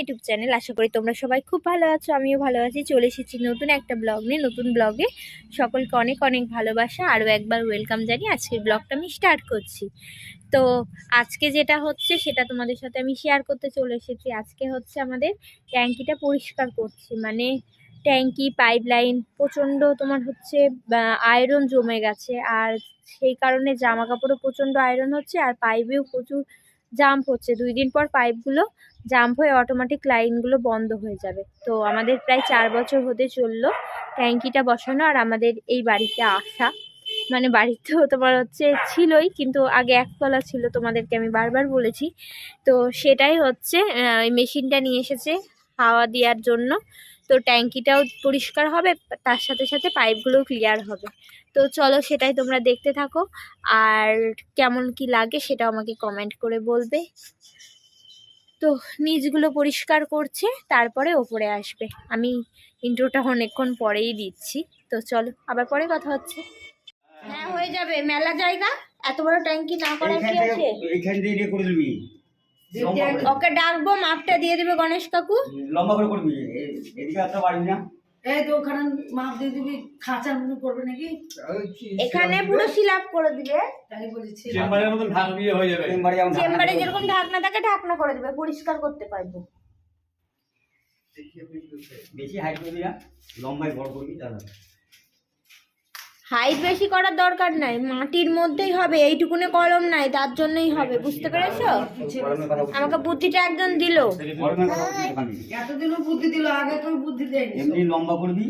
YouTube channel. আশা করি তোমরা সবাই খুব ভালো আছো, আমিও ভালো আছি। চলে এসেছি নতুন একটা ব্লগ নিয়ে, নতুন ব্লগে। সকলকে অনেক অনেক ভালোবাসা, আরও একবার ওয়েলকাম জানিয়ে আজকের ব্লগটা আমি স্টার্ট করছি। তো আজকে যেটা হচ্ছে, সেটা তোমাদের সাথে আমি শেয়ার করতে চলে এসেছি। আজকে হচ্ছে আমাদের ট্যাঙ্কিটা পরিষ্কার করছি। মানে ট্যাঙ্কি পাইপ লাইন প্রচণ্ড তোমার হচ্ছে আয়রন জমে গেছে। আর সেই কারণে জামা কাপড়ও প্রচণ্ড আয়রন হচ্ছে, আর পাইপেও প্রচুর জাম্প হচ্ছে। দুই দিন পর পাইপগুলো জাম্প হয়ে অটোমেটিক লাইনগুলো বন্ধ হয়ে যাবে। তো আমাদের প্রায় চার বছর হতে চলল ট্যাঙ্কিটা বসানো আর আমাদের এই বাড়িতে আসা। মানে বাড়িতেও তোমার হচ্ছে ছিলই কিন্তু আগে একতলা ছিল তোমাদেরকে আমি বারবার বলেছি। তো সেটাই হচ্ছে ওই মেশিনটা নিয়ে এসেছে হাওয়া দেওয়ার জন্য। তো ট্যাঙ্কিটাও পরিষ্কার হবে তার সাথে সাথে পাইপগুলোও ক্লিয়ার হবে। তো চলো সেটাই তোমরা দেখতে থাকো আর কেমন কি লাগে সেটা আমাকে কমেন্ট করে বলবে। তো নিচগুলো পরিষ্কার করছে তারপরে ওপরে আসবে। আমি ইন্ট্রোটা অনেকক্ষণ পরেই দিচ্ছি। তো চলো আবার পরে কথা হচ্ছে। হ্যাঁ হয়ে যাবে। মেলা জায়গা এত বড় ট্যাঙ্কি না করার কি আছে? থেকে দিয়ে ইয়ে করে দিবি। ওকে ডাকবো মাপটা দিয়ে দেবে গণেশ কাকু। লম্বা করে করবি এদিকে একটা বাড়ি না। এই তো ওখানে মাপ দিয়ে দিবি মতো করবে নাকি? এখানে পুরো সিলাপ করে দিবে। তাই বলেছি। চেম্বারের ঢাক দিয়ে হয়ে যাবে। চেম্বারে যেমন চেম্বারে। যেরকম ঢাকনা থাকে ঢাকনা করে দিবে পরিষ্কার করতে পারব। বেশি হাইট করবি না লম্বাই বড় করবি তাহলে হাইট বেশি করার দরকার নাই মাটির মধ্যেই হবে এইটুকুনে কলম নাই তার জন্যই হবে বুঝতে পেরেছ। আমাকে বুদ্ধিটা একজন দিলো। গরমের কথা বলছি ওখানে। এতদিনও বুদ্ধি দিল আগে তো বুদ্ধি এমনি লম্বা করবি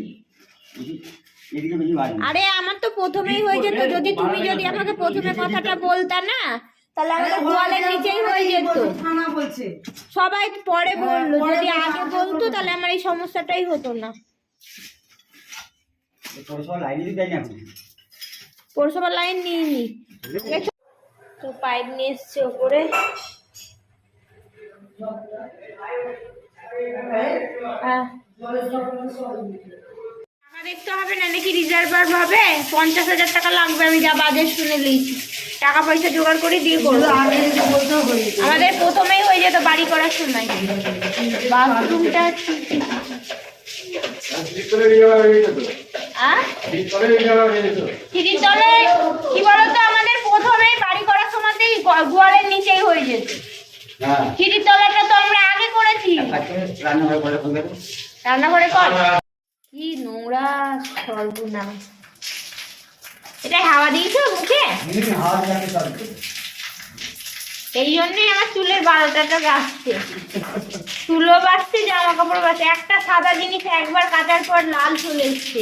এদিকে- এদিকে বেশি বাড়ি আরে আমার তো প্রথমেই হয়ে যেত যদি তুমি যদি আমাকে প্রথমে কথাটা বলতা না তাহলে আমাকে গোয়ালের নিচেই হয়ে যেত। সবাই পরে বলল যদি আগে বলতো তাহলে আমার এই সমস্যাটাই হতো না। পৌরসভা লাইনে যাই না। পৌরসভার তো পাইপ নিয়ে এসছে ওপরে। আহ। টাকা দেখতে হবে না নাকি রিজার্ভার ভাবে? পঞ্চাশ হাজার টাকা লাগবে আমি যা বাজেট শুনে নিয়েছি টাকা পয়সা জোগাড় করে দিয়ে করব। হবে আমাদের প্রথমেই হয়ে যেত বাড়ি করার সময়। বাথরুমটা ভিতরে হয়ে যেত আহ? ভিতরে নিয়ে যাওয়া যেত সিঁড়ির তলে কি বলতো আমাদের প্রথমেই বাড়ি করার সময়তেই গোয়ালের নিচেই যেত। সিঁড়ির তলাটা তো আমরা আগে করেছি। রান্নাঘরে করে ফেলবে রান্নাঘরে কর কি নোংরা সর্বনাশ। এটা হাওয়া দিয়েছ মুখে? এই জন্যই আমার চুলের বারোটাটা গাছছে। চুলও বাঁচছে জামা কাপড় বাঁচছে একটা সাদা জিনিস একবার কাটার পর লাল চলে এসছে।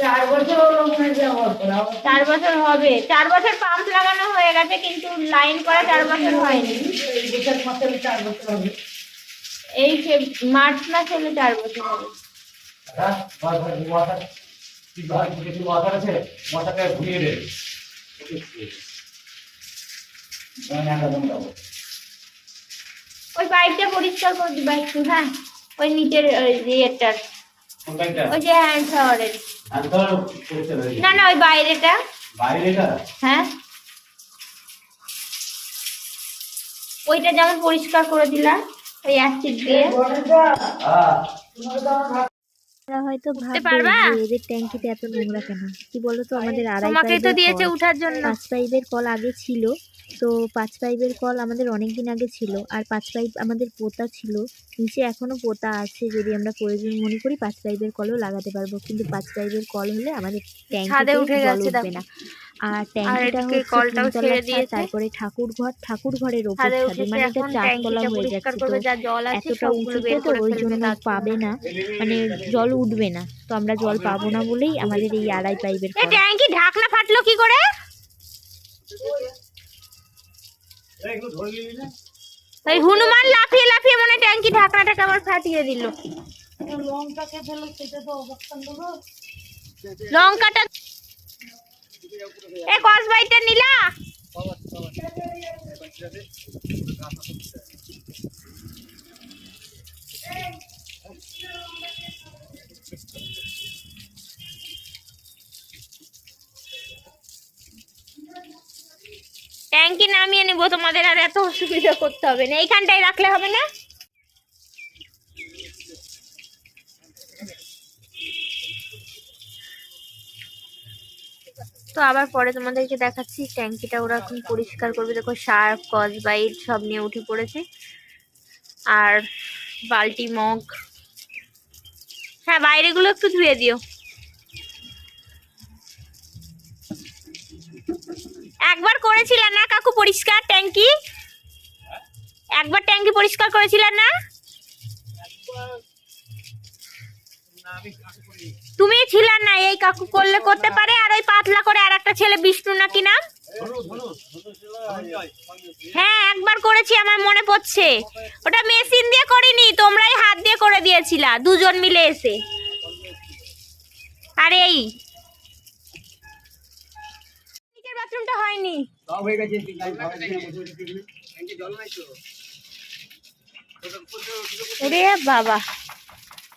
চার বছর হলো মনে হয় যাওয়ার পর চার বছর হবে। চার বছর পাম্প লাগানো হয়ে গেছে কিন্তু লাইন করা চার বছর হয়নি। এই বছর মাসে চার বছর হবে। এই মার্চ মাস হলে চার বছর হবে। ওই পাইপটা পরিষ্কার করে দিবা একটু হ্যাঁ? ওই নিচের ইয়েটার। ওই যে শহরের পরিষ্কার না না ওই বাইরেটা। বাইরে হ্যাঁ। ওইটা যেমন পরিষ্কার করে দিলাম ওই অ্যাসিড দিয়ে। তোমরা হয়তো ভাববে? এদের ট্যাঙ্কিতে এত নোংরা কেন? কি বলতো আমাদের আড়াই তোমাকেই তো দিয়েছে কল। জন্য। পাঁচ পাইপের কল আগে ছিল। তো পাঁচ পাইপের কল আমাদের অনেক দিন আগে ছিল। আর পাঁচ পাইপ আমাদের পোতা ছিল। নিচে এখনও পোতা আছে। যদি আমরা প্রয়োজন মনে করি পাঁচ পাইপের কলও লাগাতে পারব। কিন্তু পাঁচ পাইপের কল হলে আমাদের ট্যাঙ্কি ট্যাঙ্কিতে উঠে জল উঠবে না। আর ট্যাঙ্কিটা হচ্ছে কলটাও ছেড়ে ছাদ, দিয়েছে। তারপরে ঠাকুর ঘর ঠাকুর ঘরের ওপর ছাদে মানে এটা চারতলা হয়ে যাচ্ছে তো যা জল আছে এতটা উঁচুতে তো ওই জন্য পাবে না। মানে জল উঠবে না তো আমরা জল পাবো না বলেই আমাদের এই আড়াই পাইপের ট্যাঙ্কি ঢাকনা ফাটলো কি করে? ওই হনুমান লাফিয়ে লাফিয়ে মনে হয় ট্যাঙ্কি ঢাকনাটাকে আবার ফাটিয়ে দিল। লঙ্কাকে ফেলে সেটা তো অবস্থান দেবো। লঙ্কাটা এ নিলা। ট্যাঙ্কি নামিয়ে নেব, তোমাদের আর এত অসুবিধা করতে হবে না। এইখানটায় রাখলে হবে না? তো আবার পরে তোমাদেরকে দেখাচ্ছি, ট্যাঙ্কিটা ওরা এখন পরিষ্কার করবে। দেখো সার্ফ কস বাইট সব নিয়ে উঠে পড়েছে। আর বালতি, মগ। হ্যাঁ বাইরেগুলো একটু ধুয়ে দিও। একবার করেছিল না কাকু পরিষ্কার ট্যাঙ্কি? একবার ট্যাঙ্কি পরিষ্কার করেছিল না? তুমি ছিল না এই কাকু করলে করতে পারে আর ওই পাতলা করে আর একটা ছেলে বিষ্ণু নাকি নাম? হ্যাঁ একবার করেছি আমার মনে পড়ছে। ওটা মেশিন দিয়ে করিনি তোমরাই হাত দিয়ে করে দিয়েছিলা দুজন মিলে এসে। আর এই। বাথরুমটা হয়নি। হয়ে। ওরে বাবা।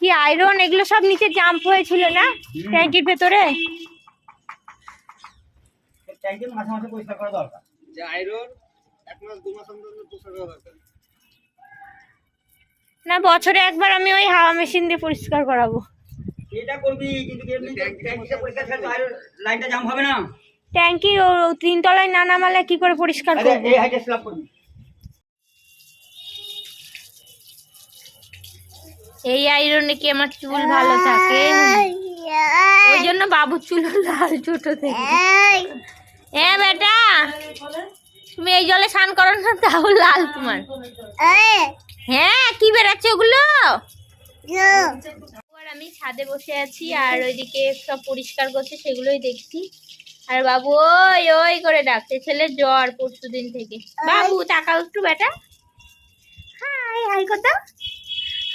কি আয়রন এগুলো সব নিচে জাম্প হয়েছিল না? ট্যাঙ্কির ভেতরে? ট্যাঙ্কে মাসে মাসে পরিষ্কার করা দরকার। যে আয়রন এক মাস দু মাস অন্তর অন্তর পরিষ্কার করা দরকার। না বছরে একবার আমি ওই হাওয়া মেশিন দিয়ে পরিষ্কার করাবো। এটা করবি কিন্তু এমনি ট্যাঙ্কিটা পরিষ্কার ছাড়া লাইনটা জাম হবে না। ট্যাঙ্কি ও ও তিনতলায় না নামালে কি করে পরিষ্কার করব। এই আয়রনে কি আমার চুল ভালো থাকে? ওই জন্য বাবুর চুল লাল ছোট থেকে। হ্যাঁ বেটা তুমি এই জলে স্নান করো না তাও লাল তোমার। হ্যাঁ কি বেরাচ্ছে ওগুলো? আমি ছাদে বসে আছি আর ওইদিকে সব পরিষ্কার করছে সেগুলোই দেখছি। আর বাবু ওই ওই করে ডাকছে ছেলে জ্বর পরশু দিন থেকে বাবু তাকাও একটু বেটা। হাই হাই কত?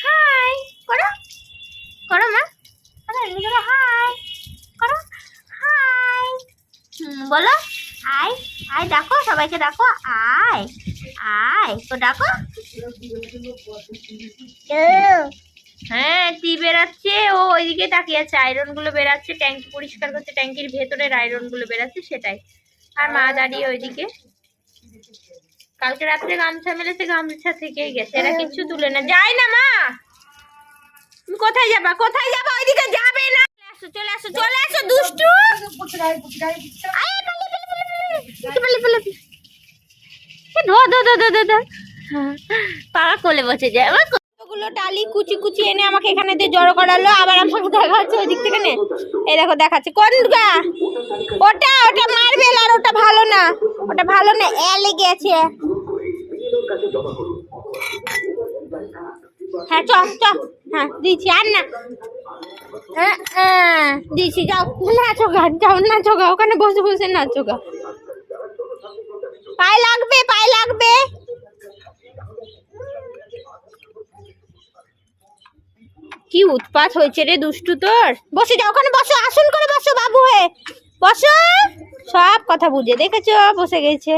হাই করো করো মা করো হাই করো হাই বলো আয় আয় ডাকো সবাইকে ডাকো আয় আয় তো ডাকো হ্যাঁ টি বেরাচ্ছে ও ওইদিকে তাকিয়ে আছে। আয়রনগুলো বেরাচ্ছে ট্যাঙ্কি পরিষ্কার করছে। ট্যাঙ্কির ভেতরের আয়রনগুলো বেরাচ্ছে সেটাই। আর মা দাঁড়িয়ে ওইদিকে। কালকে রাত্রে গামছা মেলেছে গামছা থেকেই গেছে। এরা কিচ্ছু তুলে না। যায় না মা! তুমি কোথায় যাবা? কোথায় যাবা? ওইদিকে যাবে না। চলে আসো চলে আসো দুষ্টু! পাড়া কোলে বসে যায়। আমার কতগুলো ডালি কুচি কুচি এনে আমাকে এখানে দিয়ে জড়ো করালো। আবার আমাকে দেখা হচ্ছে ওই দিক থেকে নে। এই দেখো দেখাচ্ছে। কোন গা? ওটা ওটা মার্বেল আর ওটা ভালো না। ওটা ভালো না। এ লেগে আছে হ্যাঁ চ চ হ্যাঁ দিচ্ছি আর না। হ্যাঁ, দিচ্ছি যাও। নাচো গা যাও নাচো গা ওখানে বসে বসে নাচো গা। পায়ে লাগবে পায়ে লাগবে। কি উৎপাত হয়েছে রে দুষ্টু তোর? বসে যাও ওখানে বসো আসুন করে বসো বাবু হয়ে। বসো। সব কথা বুঝে দেখেছ? বসে গেছে।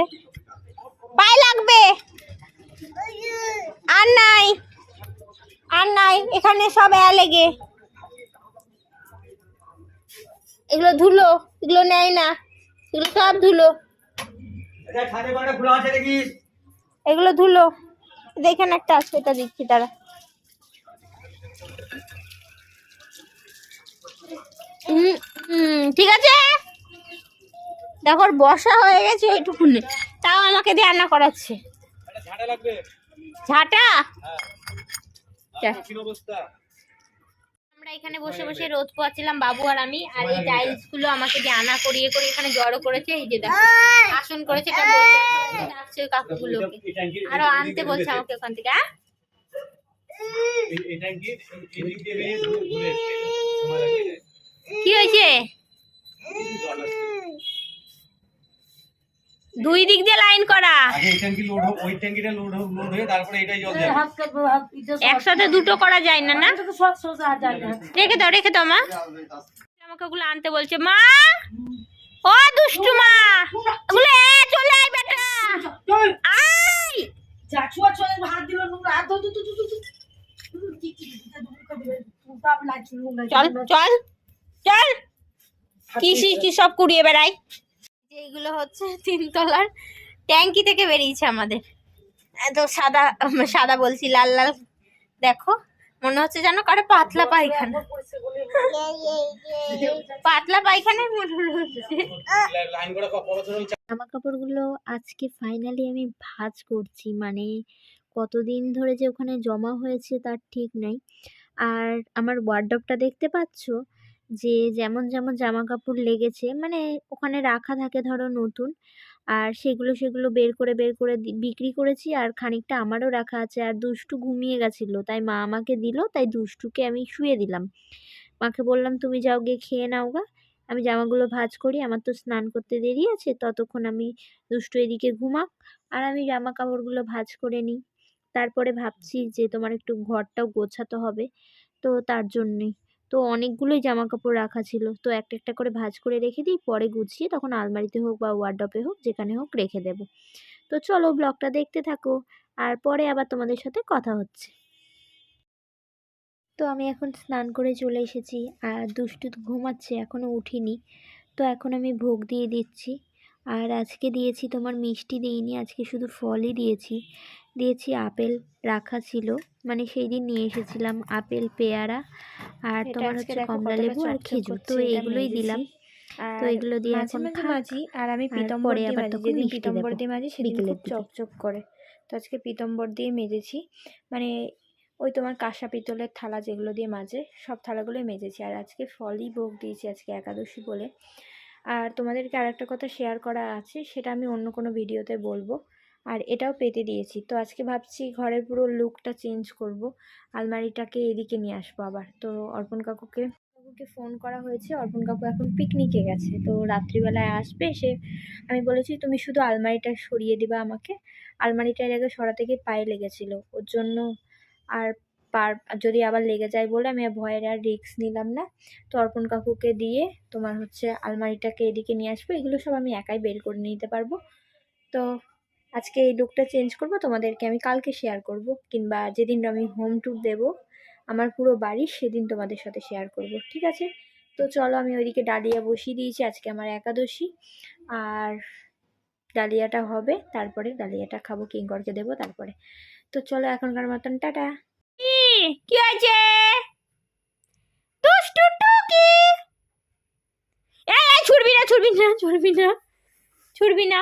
পায়ে লাগবে। আর নাই। আর নাই। এখানে সব এ লেগে। এগুলো ধুলো এগুলো নেয় না। এগুলো সব ধুলো। এগুলো ধুলো। দেখেন একটা আছে এটা দিচ্ছি তারা ঠিক আছে? দেখো বসা হয়ে গেছে ওইটুকুনে। তাও আমাকে দিয়ে রান্না করাচ্ছে। ঝাঁটা লাগবে? ঝাঁটা? কি আমরা এখানে বসে বসে রোদ পোয়াচ্ছিলাম বাবু আর আমি আর এই টাইলসগুলো। আমাকে আনা করিয়ে করে এখানে জড়ো করেছে এই যে দেখো আসন করেছে এটা বলছে ডাকছে কাকুগুলোকে। আরও আনতে বলছে আমাকে ওখান থেকে হ্যাঁ? কি এদিক দিয়ে বেরিয়ে ঘুরে ঘুরে এসছে। সময় লাগে কি হয়েছে? দুই দিক দিয়ে লাইন করা আগে এই ট্যাঙ্কি লোড হোক ওই ট্যাঙ্কিটা লোড হোক লোড হয়ে তারপরে এটাই জল যাবে হাত কাটবো হাত পিঠে একসাথে দুটো করা যায় না না তো সব সোজা আর যায় রেখে দাও রেখে দাও মা আমাকে ওগুলো আনতে বলছে মা ও দুষ্টু মা ওগুলো চলে আয় বেটা চল আয় যা ছোঁয়া চলে হাত দিল নোংরা হাত চল। চল চল কি কি সব কুড়িয়ে এইগুলো হচ্ছে তিনতলার ট্যাঙ্কি থেকে বেরিয়েছে আমাদের। এত সাদা সাদা বলছি লাল লাল। দেখো মনে হচ্ছে যেন কারও পাতলা পায়খানা। পাতলা পায়খানার মনে হচ্ছে। জামা কাপড়গুলো আজকে ফাইনালি আমি ভাঁজ করছি মানে কতদিন ধরে যে ওখানে জমা হয়েছে তার ঠিক নাই। আর আমার ওয়ার্ডরোবটা দেখতে পাচ্ছ? যে যেমন যেমন জামা কাপড় লেগেছে মানে ওখানে রাখা থাকে ধরো নতুন। আর সেগুলো সেগুলো বের করে বের করে বিক্রি করেছি আর খানিকটা আমারও রাখা আছে। আর দুষ্টু ঘুমিয়ে গেছিল, তাই মা আমাকে দিল, তাই দুষ্টুকে আমি শুয়ে দিলাম। মাকে বললাম, তুমি যাও গিয়ে খেয়ে নাও গা। আমি জামাগুলো ভাজ করি, আমার তো স্নান করতে দেরি আছে, ততক্ষণ আমি দুষ্টু এদিকে ঘুমাক আর আমি জামা কাপড়গুলো ভাঁজ করে নিই। তারপরে ভাবছি যে তোমার একটু ঘরটাও গোছাতে হবে, তো তার জন্যেই। তো অনেকগুলোই জামা কাপড় রাখা ছিল। তো একটা একটা করে ভাঁজ করে রেখে দিই, পরে গুছিয়ে তখন আলমারিতে হোক বা ওয়ার্ড্রপে হোক, যেখানে হোক রেখে দেবো। তো চলো ব্লগটা দেখতে থাকো, আর পরে আবার তোমাদের সাথে কথা হচ্ছে। তো আমি এখন স্নান করে চলে এসেছি, আর দুষ্টু ঘুমাচ্ছে এখনও উঠিনি। তো এখন আমি ভোগ দিয়ে দিচ্ছি। আর আজকে দিয়েছি তোমার মিষ্টি দিইনি আজকে শুধু ফলই দিয়েছি। দিয়েছি আপেল রাখা ছিল মানে সেই দিন নিয়ে এসেছিলাম আপেল পেয়ারা আর তোমার হচ্ছে কমলা লেবু আর খেজুর। তো এগুলোই দিলাম। তো এগুলো দিয়ে এখন মাঝি আর আমি পিতম্বর দিয়ে আবার মাঝি যেদিন পিতম্বর দিয়ে মাঝি সেদিন খুব চকচক করে। তো আজকে পিতম্বর দিয়ে মেজেছি। মানে ওই তোমার কাঁসা পিতলের থালা যেগুলো দিয়ে মাজে সব থালাগুলোই মেজেছি। আর আজকে ফলই ভোগ দিয়েছি আজকে একাদশী বলে। আর তোমাদেরকে আর একটা কথা শেয়ার করা আছে, সেটা আমি অন্য কোনো ভিডিওতে বলব। আর এটাও পেতে দিয়েছি। তো আজকে ভাবছি ঘরের পুরো লুকটা চেঞ্জ করব। আলমারিটাকে এদিকে নিয়ে আসব আবার। তো অর্পণ কাকুকে কাকুকে ফোন করা হয়েছে। অর্পণ কাকু এখন পিকনিকে গেছে। তো রাত্রিবেলায় আসবে সে। আমি বলেছি, তুমি শুধু আলমারিটা সরিয়ে দিবা আমাকে। আলমারিটা এর আগে সরাতে গিয়ে পায়ে লেগেছিলো। ওর জন্য আর পার, যদি আবার লেগে যায় বলে আমি ভয়ের আর রিস্ক নিলাম না। তো অর্পণ কাকুকে দিয়ে তোমার হচ্ছে আলমারিটাকে এদিকে নিয়ে আসব। এগুলো সব আমি একাই বের করে নিতে পারব। তো আজকে এই লুকটা চেঞ্জ করব, তোমাদেরকে আমি কালকে শেয়ার করব। কিংবা যেদিন আমি হোম ট্যুর দেবো, আমার পুরো বাড়ি সেদিন তোমাদের সাথে শেয়ার করব, ঠিক আছে? তো চলো আমি ওইদিকে ডালিয়া বসিয়ে দিয়েছি, আজকে আমার একাদশী। আর ডালিয়াটা হবে, তারপরে ডালিয়াটা খাব, কিঙ্করকে দেবো তারপরে। তো চলো এখনকার মতন, টাটা! কি হয়েছে? দুষ্টু টুকি। এই এই ছুড়বি না ছুড়বি না ছুড়বি না ছুড়বি না।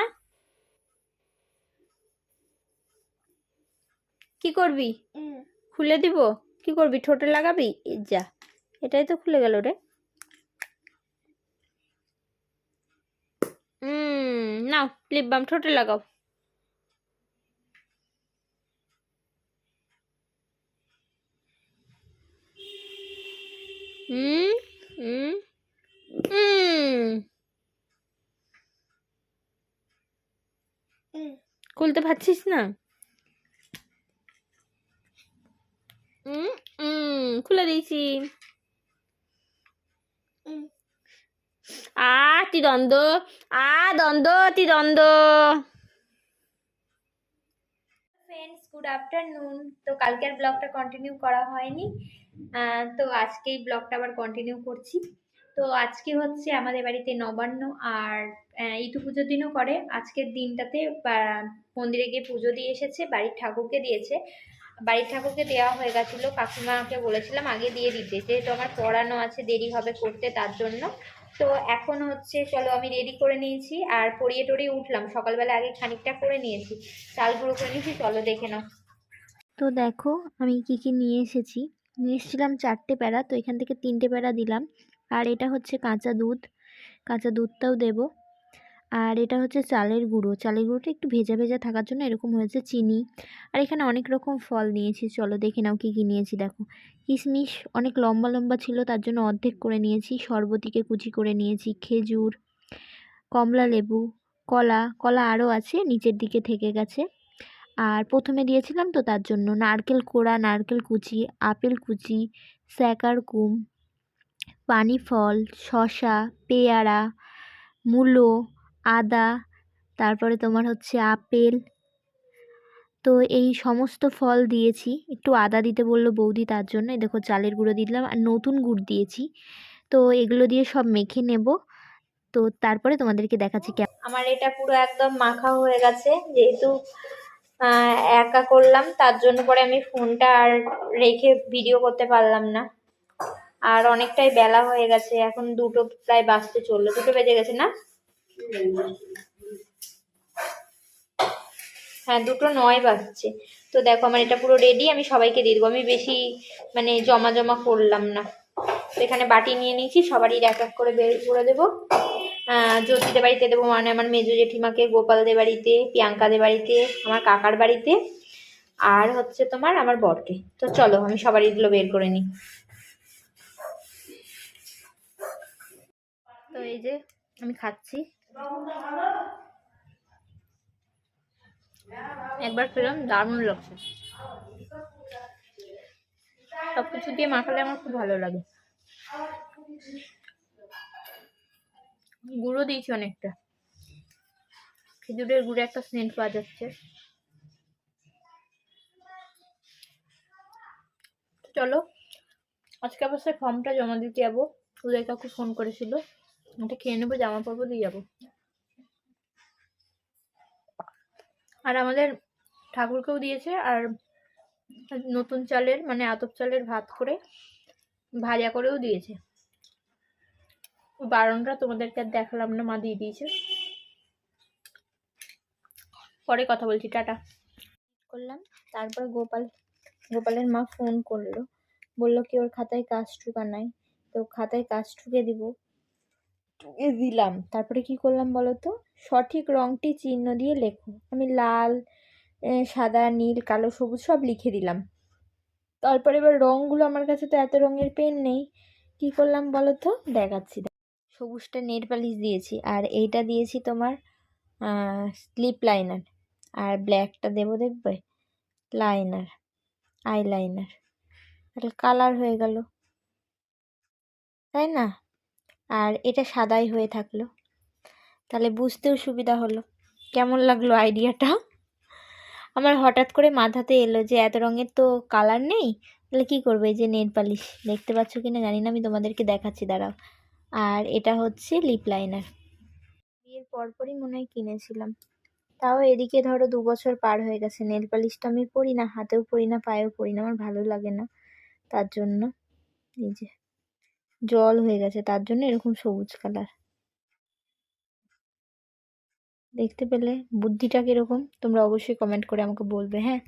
কি করবি? খুলে দিব? কি করবি? ঠোঁটে লাগাবি? যা। এটাই তো খুলে গেল রে। হুম নাও লিপ বাম ঠোঁটে লাগাও। হুম হুম হুম খুলতে পারছিস না? খুলে দিয়েছি। আ তি দ্বন্দ্ব? আ দ্বন্দ্ব তি দ্বন্দ্ব? ফ্রেন্ডস গুড আফটারনুন তো কালকের ব্লগটা কন্টিনিউ করা হয়নি। তো আজকে এই ব্লগটা আবার কন্টিনিউ করছি। তো আজকে হচ্ছে আমাদের বাড়িতে নবান্ন আর ইতু পুজোর দিনও করে। আজকের দিনটাতে মন্দিরে গিয়ে পুজো দিয়ে এসেছে, বাড়ির ঠাকুরকে দিয়েছে। বাড়ির ঠাকুরকে দেওয়া হয়ে গেছিল কাকিমাকে বলেছিলাম আগে দিয়ে দিতে। যেহেতু আমার পড়ানো আছে, দেরি হবে করতে তার জন্য। তো এখন হচ্ছে, চলো আমি রেডি করে নিয়েছি। আর পড়িয়ে টড়িয়ে উঠলাম। সকালবেলা আগে খানিকটা করে নিয়েছি। চাল গুঁড়ো করে নিয়েছি, চলো দেখে নাও। তো দেখো, আমি কি কি নিয়ে এসেছি। নিয়ে এসেছিলাম চারটে প্যারা তো এখান থেকে তিনটে প্যারা দিলাম। আর এটা হচ্ছে কাঁচা দুধ, কাঁচা দুধটাও দেব। আর এটা হচ্ছে চালের গুঁড়ো। চালের গুঁড়োটা একটু ভেজা ভেজা থাকার জন্য এরকম হয়েছে চিনি। আর এখানে অনেক রকম ফল নিয়েছি। চলো দেখে নাও কী কী নিয়েছি, দেখো। কিশমিশ অনেক লম্বা লম্বা ছিল, তার জন্য অর্ধেক করে নিয়েছি। শরবতিকে কুচি করে নিয়েছি। খেজুর কমলা লেবু কলা কলা আরও আছে, নিচের দিকে থেকে গেছে। আর প্রথমে দিয়েছিলাম তো তার জন্য নারকেল কোড়া, নারকেল কুচি, আপেল কুচি, স্যাকার কুম, পানি ফল, শসা, পেয়ারা, মূলো, আদা, তারপরে তোমার হচ্ছে আপেল। তো এই সমস্ত ফল দিয়েছি। একটু আদা দিতে বলল বৌদি তার জন্য। দেখো চালের গুঁড়ো দিলাম আর নতুন গুড় দিয়েছি। তো এগুলো দিয়ে সব মেখে নেব। তো তারপরে তোমাদেরকে দেখাচ্ছি আমার এটা পুরো একদম মাখা হয়ে গেছে। যেহেতু একা করলাম, তার জন্য পরে আমি ফোনটা আর রেখে ভিডিও করতে পারলাম না। আর অনেকটাই বেলা হয়ে গেছে, এখন দুটো প্রায় বাজতে চলল। দুটো বেজে গেছে না? হ্যাঁ দুটো নয় বাজছে। তো দেখো, আমার এটা পুরো রেডি আমি সবাইকে দিয়ে দেবো। আমি বেশি মানে জমা জমা করলাম না। এখানে বাটি নিয়ে নিয়েছি, সবারই এক এক করে বের করে দেবো। জ্যোতিদের বাড়িতে দেবো মানে আমার মেজো জেঠিমাকে, গোপালদের বাড়িতে, প্রিয়াঙ্কাদের বাড়িতে, আমার কাকার বাড়িতে, আর হচ্ছে তোমার আমার বরকে। তো চলো, আমি সবার এগুলো বের করে নিই। তো এই যে, আমি খাচ্ছি। একবার খেলাম, দারুণ লাগছে। সব কিছু দিয়ে মাখালে আমার খুব ভালো লাগে। গুঁড়ো দিয়েছি অনেকটা। খেজুরের গুড়ে একটা স্মেল পাওয়া যাচ্ছে। চলো, আজকে অবশ্যই ফর্মটা জমা দিতে যাব। উদয় কাকু ফোন করেছিল। ওটা খেয়ে নেব, জামা পরবো, দিয়ে যাব। আর আমাদের ঠাকুরকেও দিয়েছে, আর নতুন চালের মানে আতপ চালের ভাত করে ভাজা করেও দিয়েছে। বারণটা তোমাদেরকে আর দেখালাম না, মা দিয়ে দিয়েছে। পরে কথা বলছি, টাটা। করলাম, তারপর গোপাল, গোপালের মা ফোন করল। বলল কি, ওর খাতায় কাজ ঠুকা নাই, তো খাতায় কাজ ঠুকে দিব। ঠুকে দিলাম। তারপরে কি করলাম বলো তো? সঠিক রঙটি চিহ্ন দিয়ে লেখো। আমি লাল সাদা, নীল, কালো, সবুজ সব লিখে দিলাম। তারপরে এবার রঙগুলো আমার কাছে তো এত রঙের পেন নেই। কি করলাম বলো তো? দেখাচ্ছি সবুজটা নেট পালিশ দিয়েছি। আর এইটা দিয়েছি তোমার স্লিপ লাইনার। আর ব্ল্যাকটা দেবো দেখবে? লাইনার আই লাইনার তাহলে কালার হয়ে গেল। তাই না? আর এটা সাদাই হয়ে থাকল। তাহলে বুঝতেও সুবিধা হলো। কেমন লাগল আইডিয়াটা? আমার হঠাৎ করে মাথাতে এলো যে এত রঙের তো কালার নেই। তাহলে কী করবে? এই যে নেল পালিশ, দেখতে পাচ্ছ কি না জানি না, আমি তোমাদেরকে দেখাচ্ছি, দাঁড়াও। আর এটা হচ্ছে লিপ লাইনার বিয়ের পরপরই মনে হয় কিনেছিলাম। তাও এদিকে ধরো দু বছর পার হয়ে গেছে। নেল পালিশটা আমি পরি না, হাতেও পরি না, পায়েও পরি না, আমার ভালো লাগে না তার জন্য। এই যে জল হয়ে গেছে, তার জন্য এরকম সবুজ কালার দেখতে পেলে বুদ্ধিটা কীরকম, তোমরা অবশ্যই কমেন্ট করে আমাকে বলবে হ্যাঁ?